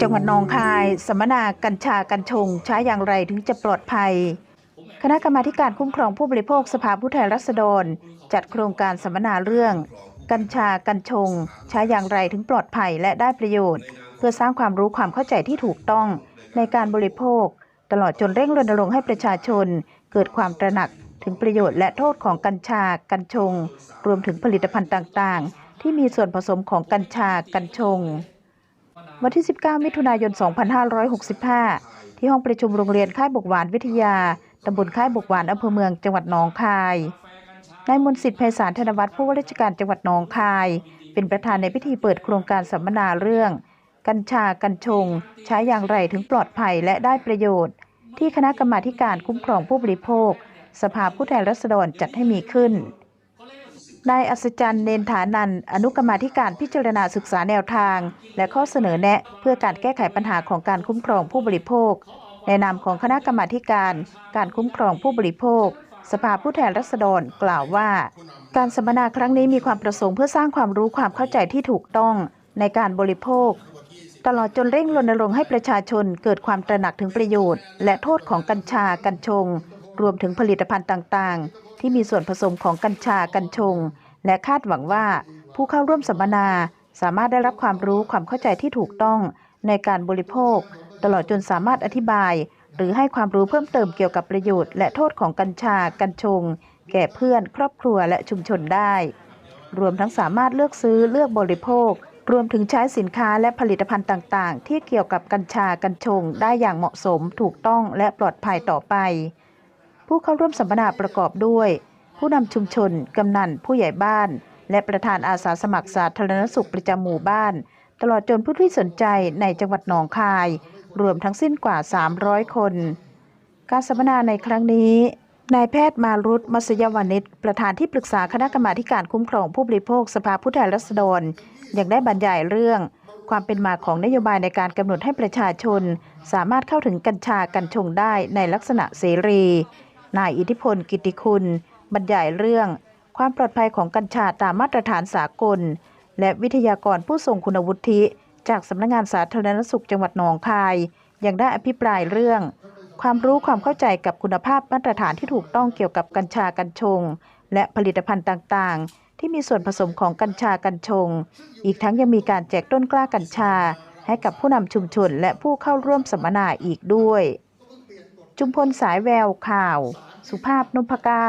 จังหวัดหนองคายสัมมนากัญชากัญชงใช้อย่างไรถึงจะปลอดภัย คณะกรรมาการคุ้มครองผู้บริโภคสภาผู้แทนราษฎร จัดโครงการสัมมนาเรื่อง กัญชากัญชง ใช้อย่างไรถึงปลอดภัยและได้ประโยชน์ เพื่อสร้างความรู้ความเข้าใจที่ถูกต้องในการบริโภค ตลอดจนเร่งรณรงค์ให้ประชาชน เกิดความตระหนักถึงประโยชน์และโทษของกัญชากัญชง รวมถึงผลิตภัณฑ์ต่างๆ ที่มีส่วนผสมของกัญชากัญชง วันที่ 19 มิถุนายน 2565 ที่ห้องประชุมโรงเรียนค่ายบกหวานวิทยา ตำบลค่ายบกหวานอำเภอเมืองจังหวัดหนองคาย นายมนสิทธิ์ไพศาลธนวัฒน์ผู้ว่าราชการจังหวัดหนองคาย เป็นประธานในพิธีเปิดโครงการสัมมนาเรื่อง กัญชากัญชง ใช้อย่างไรถึงปลอดภัยและได้ประโยชน์ ที่คณะกรรมาการคุ้มครองผู้บริโภค สภาผู้แทนราษฎรจัดให้มีขึ้น นายอัศจรรย์เนนฐานันท์อนุกรรมาธิการพิจารณาศึกษาแนวทาง และข้อเสนอแนะ เพื่อการแก้ไขปัญหาของการคุ้มครองผู้บริโภค ในนามของคณะกรรมาการ การคุ้มครองผู้บริโภค สภาผู้แทนราษฎรกล่าวว่า การสัมมนาครั้งนี้มีความประสงค์เพื่อสร้างความรู้ความเข้าใจที่ถูกต้องในการบริโภค ตลอดจนเร่งรณรงค์ให้ประชาชนเกิดความตระหนักถึงประโยชน์ และโทษของกัญชากัญชง รวมถึงผลิตภัณฑ์ต่างๆ ที่มีส่วนผสมของกัญชากัญชง และคาดหวังว่าผู้เข้าร่วมสัมมนาสามารถได้รับความรู้ความเข้าใจที่ถูกต้องในการบริโภค ตลอดจนสามารถอธิบาย หรือให้ความรู้เพิ่มเติมเกี่ยวกับประโยชน์ และโทษของกัญชา กัญชง แก่เพื่อน ครอบครัวและชุมชนได้ รวมทั้งสามารถเลือกซื้อเลือกบริโภค รวมถึงใช้สินค้าและผลิตภัณฑ์ต่าง ๆ ที่เกี่ยวกับกัญชา กัญชง ได้อย่างเหมาะสม ถูกต้องและปลอดภัยต่อไป ผู้เข้าร่วมสัมมนาประกอบด้วย ผู้นำชุมชน กำนัน ผู้ใหญ่บ้าน และประธานอาสาสมัครสาธารณสุขประจำหมู่บ้าน ตลอดจนผู้ที่สนใจในจังหวัดหนองคาย รวมทั้งสิ้นกว่า 300 คน การสัมมนาในครั้งนี้นายแพทย์มารุตมัสยวานิชประธานที่ปรึกษาคณะกรรมาการคุ้มครองผู้บริโภคสภาผู้แทนราษฎรยังได้บรรยายเรื่อง ความเป็นมาของนโยบายในการกำหนดให้ประชาชน สามารถเข้าถึงกัญชากัญชงได้ในลักษณะเสรี นายอิทธิพลกิติคุณ บรรยายเรื่อง ความปลอดภัยของกัญชาตามมาตรฐานสากล และวิทยากรผู้ทรงคุณวุฒิ จากสำนักงานสาธารณสุขจังหวัดหนองคาย ยังได้อภิปรายเรื่อง ความรู้ความเข้าใจกับคุณภาพมาตรฐานที่ถูกต้องเกี่ยวกับกัญชากัญชง และผลิตภัณฑ์ต่างๆ ที่มีส่วนผสมของกัญชากัญชง อีกทั้งยังมีการแจกต้นกล้ากัญชา ให้กับผู้นำชุมชนและผู้เข้าร่วมสัมมนาอีกด้วย จุมพลสายแววข่าว สุภาพนุพเก้า